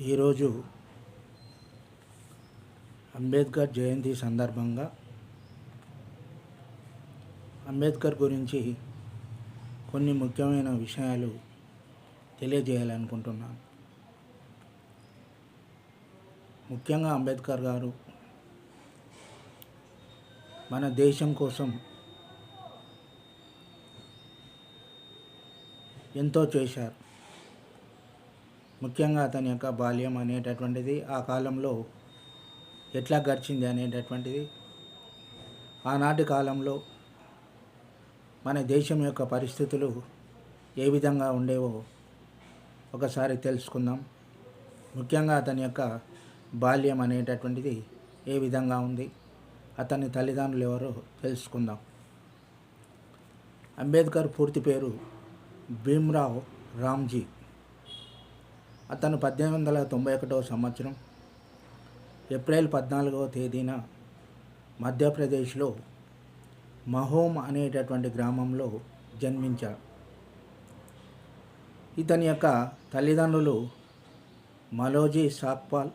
ఈరోజు అంబేద్కర్ జయంతి సందర్భంగా అంబేద్కర్ గురించి కొన్ని ముఖ్యమైన విషయాలు తెలియజేయాలనుకుంటున్నాను. ముఖ్యంగా అంబేద్కర్ గారు మన దేశం కోసం ఎంతో చేశారు. ముఖ్యంగా అతని యొక్క బాల్యం అనేటటువంటిది ఆ కాలంలో ఎట్లా గడిచింది అనేటటువంటిది. ఆనాటి కాలంలో మన దేశం యొక్క పరిస్థితులు ఏ విధంగా ఉండేవో ఒకసారి తెలుసుకుందాం. ముఖ్యంగా అతని యొక్క బాల్యం అనేటటువంటిది ఏ విధంగా ఉంది అతని తల్లిదండ్రులు ఎవరో తెలుసుకుందాం. అంబేద్కర్ పూర్తి పేరు భీమ్రావ్ రామ్జీ. అతను పద్దెనిమిది వందల తొంభై ఒకటవ సంవత్సరం ఏప్రిల్ పద్నాలుగవ తేదీన మధ్యప్రదేశ్లో మహోమ్ అనేటటువంటి గ్రామంలో జన్మించాడు. ఇతని యొక్క తల్లిదండ్రులు మలోజీ సాక్పాల్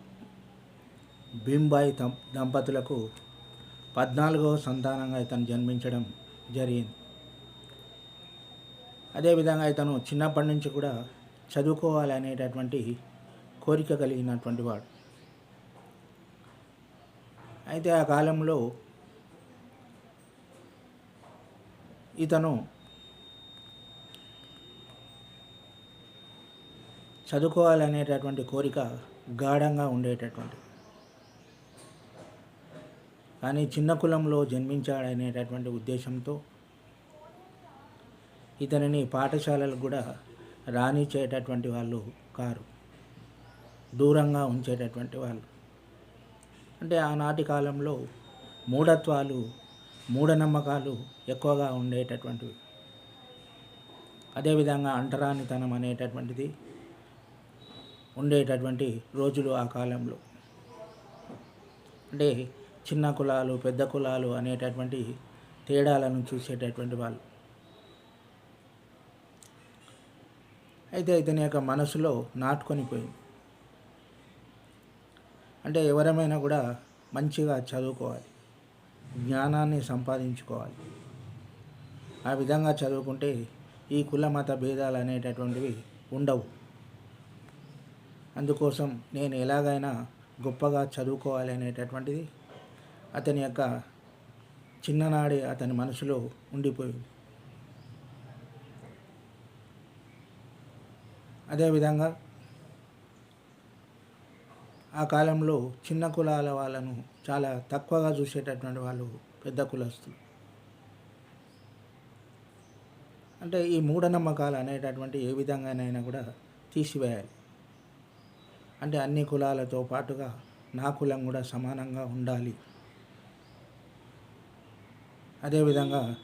భీంబాయి దంపతులకు పద్నాలుగవ సంతానంగా ఇతను జన్మించడం జరిగింది. అదేవిధంగా ఇతను చిన్నప్పటి నుంచి కూడా చదువుకోవాలనేటటువంటి కోరిక కలిగినటువంటి వాడు. అయితే ఆ కాలంలో ఇతను చదువుకోవాలనేటటువంటి కోరిక గాఢంగా ఉండేటటువంటి. కానీ చిన్న కులంలో జన్మించాడనేటటువంటి ఉద్దేశంతో ఇతనిని పాఠశాలలు కూడా రానిచ్చేటటువంటి వాళ్ళు కారు. దూరంగా ఉంచేటటువంటి వాళ్ళు. అంటే ఆనాటి కాలంలో మూఢత్వాలు మూఢనమ్మకాలు ఎక్కువగా ఉండేటటువంటివి. అదేవిధంగా అంటరానితనం అనేటటువంటిది ఉండేటటువంటి రోజులు ఆ కాలంలో. అంటే చిన్న కులాలు పెద్ద కులాలు అనేటటువంటి తేడాలను చూసేటటువంటి వాళ్ళు. అయితే ఇతని యొక్క మనసులో నాటుకొని పోయింది. అంటే ఎవరమైనా కూడా మంచిగా చదువుకోవాలి. జ్ఞానాన్ని సంపాదించుకోవాలి. ఆ విధంగా చదువుకుంటే ఈ కుల మత భేదాలు అనేటటువంటివి ఉండవు. అందుకోసం నేను ఎలాగైనా గొప్పగా చదువుకోవాలి అనేటటువంటిది అతని యొక్క చిన్ననాడే అతని మనసులో ఉండిపోయింది. అదేవిధంగా ఆ కాలంలో చిన్న కులాల వాళ్ళను చాలా తక్కువగా చూసేటటువంటి వాళ్ళు పెద్ద కులస్తులు. అంటే ఈ మూఢనమ్మకాలు అనేటటువంటి ఏ విధంగానైనా కూడా తీసివేయాలి. అంటే అన్ని కులాలతో పాటుగా నా కులం కూడా సమానంగా ఉండాలి. అదేవిధంగా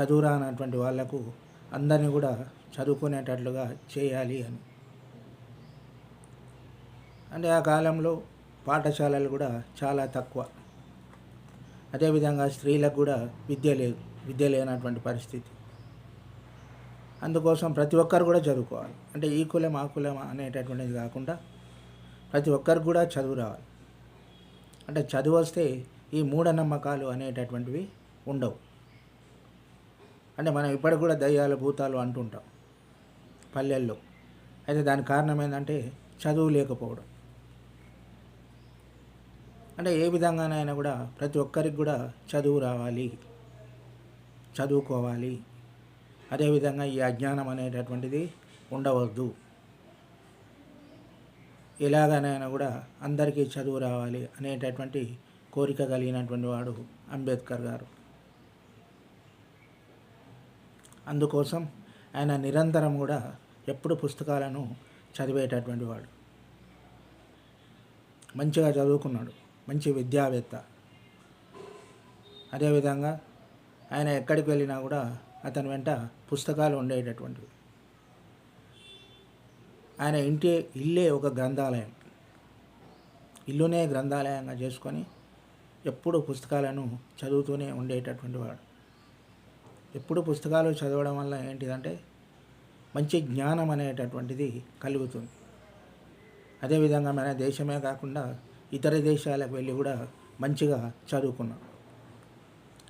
చదువురానటువంటి వాళ్ళకు అందరినీ కూడా చదువుకునేటట్లుగా చేయాలి అని. అంటే ఆ కాలంలో పాఠశాలలు కూడా చాలా తక్కువ. అదేవిధంగా స్త్రీలకు కూడా విద్య లేదు విద్య లేనటువంటి పరిస్థితి. అందుకోసం ప్రతి ఒక్కరు కూడా చదువుకోవాలి. అంటే ఈ కులం ఆ కులం అనేటటువంటిది కాకుండా ప్రతి ఒక్కరికి కూడా చదువు రావాలి. అంటే చదువు వస్తే ఈ మూఢనమ్మకాలు అనేటటువంటివి ఉండవు. అంటే మనం ఇప్పటికి కూడా దయ్యాలు భూతాలు అంటుంటాం పల్లెల్లో. అయితే దానికి కారణం ఏంటంటే చదువు లేకపోవడం. అంటే ఏ విధంగానైనా కూడా ప్రతి ఒక్కరికి కూడా చదువు రావాలి చదువుకోవాలి. అదేవిధంగా ఈ అజ్ఞానం అనేటటువంటిది ఉండవద్దు. ఎలాగనైనా కూడా అందరికీ చదువు రావాలి అనేటటువంటి కోరిక కలిగినటువంటి వాడు అంబేద్కర్ గారు. అందుకోసం ఆయన నిరంతరం కూడా ఎప్పుడు పుస్తకాలను చదివేటటువంటి వాడు. మంచిగా చదువుకున్నాడు. మంచి విద్యావేత్త. అదేవిధంగా ఆయన ఎక్కడికి వెళ్ళినా కూడా అతని వెంట పుస్తకాలు ఉండేటటువంటివి. ఆయన ఇంటి ఇల్లే ఒక గ్రంథాలయం. ఇల్లునే గ్రంథాలయంగా చేసుకొని ఎప్పుడు పుస్తకాలను చదువుతూనే ఉండేటటువంటి వాడు. ఎప్పుడు పుస్తకాలు చదవడం వల్ల ఏంటిదంటే మంచి జ్ఞానం అనేటటువంటిది కలుగుతుంది. అదేవిధంగా మన దేశమే కాకుండా ఇతర దేశాలకు వెళ్ళి కూడా మంచిగా చదువుకున్నాం.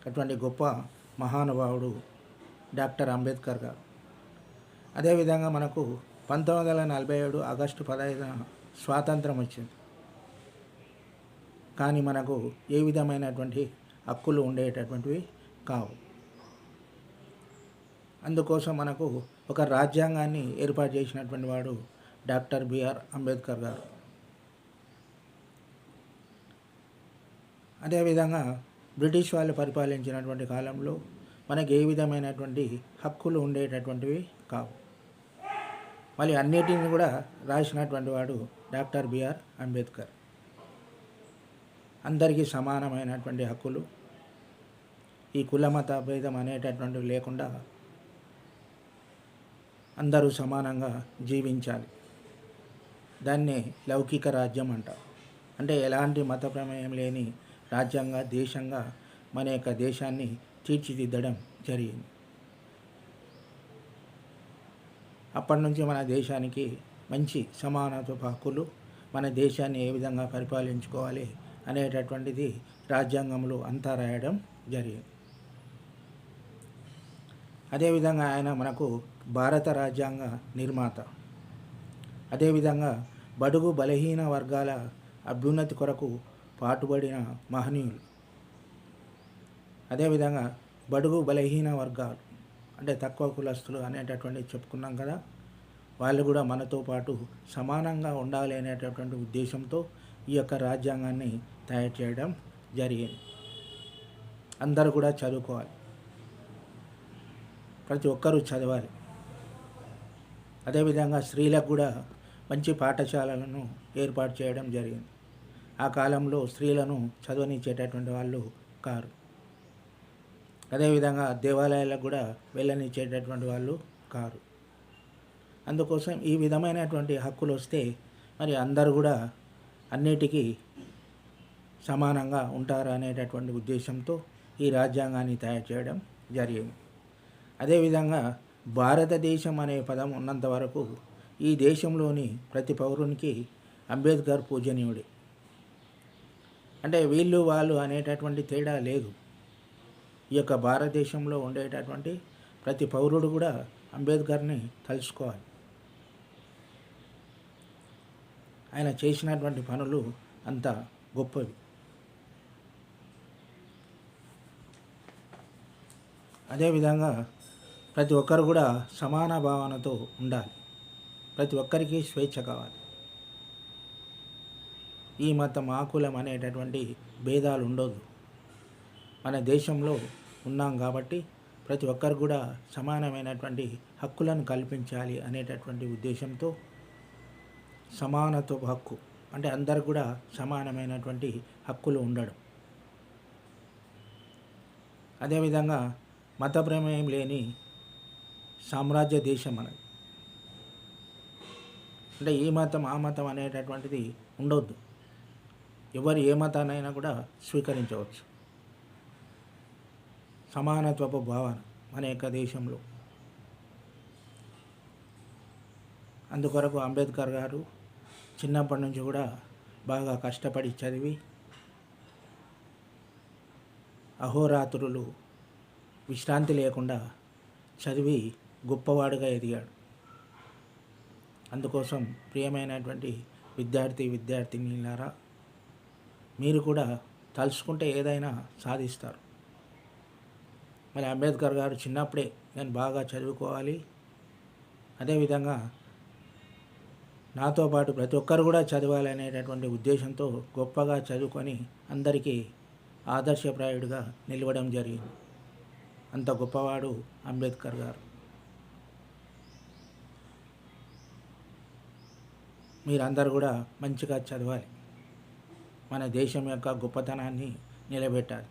అటువంటి గొప్ప మహానుభావుడు డాక్టర్ అంబేద్కర్ గారు. అదేవిధంగా మనకు పంతొమ్మిది వందల నలభై ఏడు ఆగస్టు పదహైదున స్వాతంత్రం వచ్చింది. కానీ మనకు ఏ విధమైనటువంటి హక్కులు ఉండేటటువంటివి కావు. అందుకోసం మనకు ఒక రాజ్యాంగాన్ని ఏర్పాటు చేసినటువంటి వాడు డాక్టర్ బిఆర్ అంబేద్కర్ గారు. అదేవిధంగా బ్రిటిష్ వాళ్ళు పరిపాలించినటువంటి కాలంలో మనకి ఏ విధమైనటువంటి హక్కులు ఉండేటటువంటివి కావు. మళ్ళీ అన్నిటిని కూడా రాసినటువంటి వాడు డాక్టర్ బిఆర్ అంబేద్కర్. అందరికీ సమానమైనటువంటి హక్కులు ఈ కులమత భేదం అనేటటువంటివి లేకుండా అందరూ సమానంగా జీవించాలి. దాన్నే లౌకిక రాజ్యం అంటారు. అంటే ఎలాంటి మత ప్రమేయం లేని రాజ్యంగా దేశంగా మన యొక్క దేశాన్ని తీర్చిదిద్దడం జరిగింది. అప్పటి నుంచి మన దేశానికి మంచి సమానత్వ హక్కులు మన దేశాన్ని ఏ విధంగా పరిపాలించుకోవాలి అనేటటువంటిది రాజ్యాంగంలో అంతా రాయడం జరిగింది. అదేవిధంగా ఆయన మనకు భారత రాజ్యాంగ నిర్మాత. అదేవిధంగా బడుగు బలహీన వర్గాల అభ్యున్నతి కొరకు పాటుపడిన మహనీయులు. అదేవిధంగా బడుగు బలహీన వర్గాలు అంటే తక్కువ కులస్తులు అనేటటువంటి చెప్పుకున్నాం కదా వాళ్ళు కూడా మనతో పాటు సమానంగా ఉండాలి అనేటటువంటి ఉద్దేశంతో ఈ యొక్క రాజ్యాంగాన్ని తయారు చేయడం జరిగింది. అందరూ కూడా చదువుకోవాలి. ప్రతి ఒక్కరూ చదవాలి. అదేవిధంగా స్త్రీలకు కూడా మంచి పాఠశాలలను ఏర్పాటు చేయడం జరిగింది. ఆ కాలంలో స్త్రీలను చదవనిచ్చేటటువంటి వాళ్ళు కారు. అదేవిధంగా దేవాలయాలకు కూడా వెళ్ళనిచ్చేటటువంటి వాళ్ళు కారు. అందుకోసం ఈ విధమైనటువంటి హక్కులు వస్తే మరి అందరు కూడా అన్నిటికీ సమానంగా ఉంటారు అనేటటువంటి ఉద్దేశంతో ఈ రాజ్యాంగాన్ని తయారు చేయడం జరిగింది. అదేవిధంగా భారతదేశం అనే పదం ఉన్నంత వరకు ఈ దేశంలోని ప్రతి పౌరునికి అంబేద్కర్ పూజనీయుడే. అంటే వీళ్ళు వాళ్ళు అనేటటువంటి తేడా లేదు. ఈ యొక్క భారతదేశంలో ఉండేటటువంటి ప్రతి పౌరుడు కూడా అంబేద్కర్ని తలుచుకోవాలి. ఆయన చేసినటువంటి పనులు అంత గొప్పవి. అదేవిధంగా ప్రతి ఒక్కరు కూడా సమాన భావనతో ఉండాలి. ప్రతి ఒక్కరికి స్వేచ్ఛ కావాలి. ఈ మతం ఆ కులం అనేటటువంటి భేదాలు ఉండదు. మన దేశంలో ఉన్నాం కాబట్టి ప్రతి ఒక్కరు కూడా సమానమైనటువంటి హక్కులను కల్పించాలి అనేటటువంటి ఉద్దేశంతో సమానత్వ హక్కు అంటే అందరు కూడా సమానమైనటువంటి హక్కులు ఉండడం. అదేవిధంగా మత ప్రమేయం లేని సామ్రాజ్య దేశం అనేది అంటే ఈ మతం ఆ మతం అనేటటువంటిది ఉండవద్దు ఎవరు ఏ మతానైనా కూడా స్వీకరించవచ్చు. సమానత్వపు భావన మన యొక్క దేశంలో. అందుకొరకు అంబేద్కర్ గారు చిన్నప్పటి నుంచి కూడా బాగా కష్టపడి చదివి అహోరాత్రులు విశ్రాంతి లేకుండా చదివి గొప్పవాడుగా ఎదిగాడు. అందుకోసం ప్రియమైనటువంటి విద్యార్థి విద్యార్థినిలారా మీరు కూడా తలుచుకుంటే ఏదైనా సాధిస్తారు. మరి అంబేద్కర్ గారు చిన్నప్పుడే నేను బాగా చదువుకోవాలి. అదేవిధంగా నాతో పాటు ప్రతి ఒక్కరు కూడా చదవాలి అనేటటువంటి ఉద్దేశంతో గొప్పగా చదువుకొని అందరికీ ఆదర్శప్రాయుడిగా నిలవడం జరిగింది. అంత గొప్పవాడు అంబేద్కర్ గారు. మీరందరూ కూడా మంచిగా చదవాలి. మన దేశం యొక్క గొప్పతనాన్ని నిలబెట్టాలి.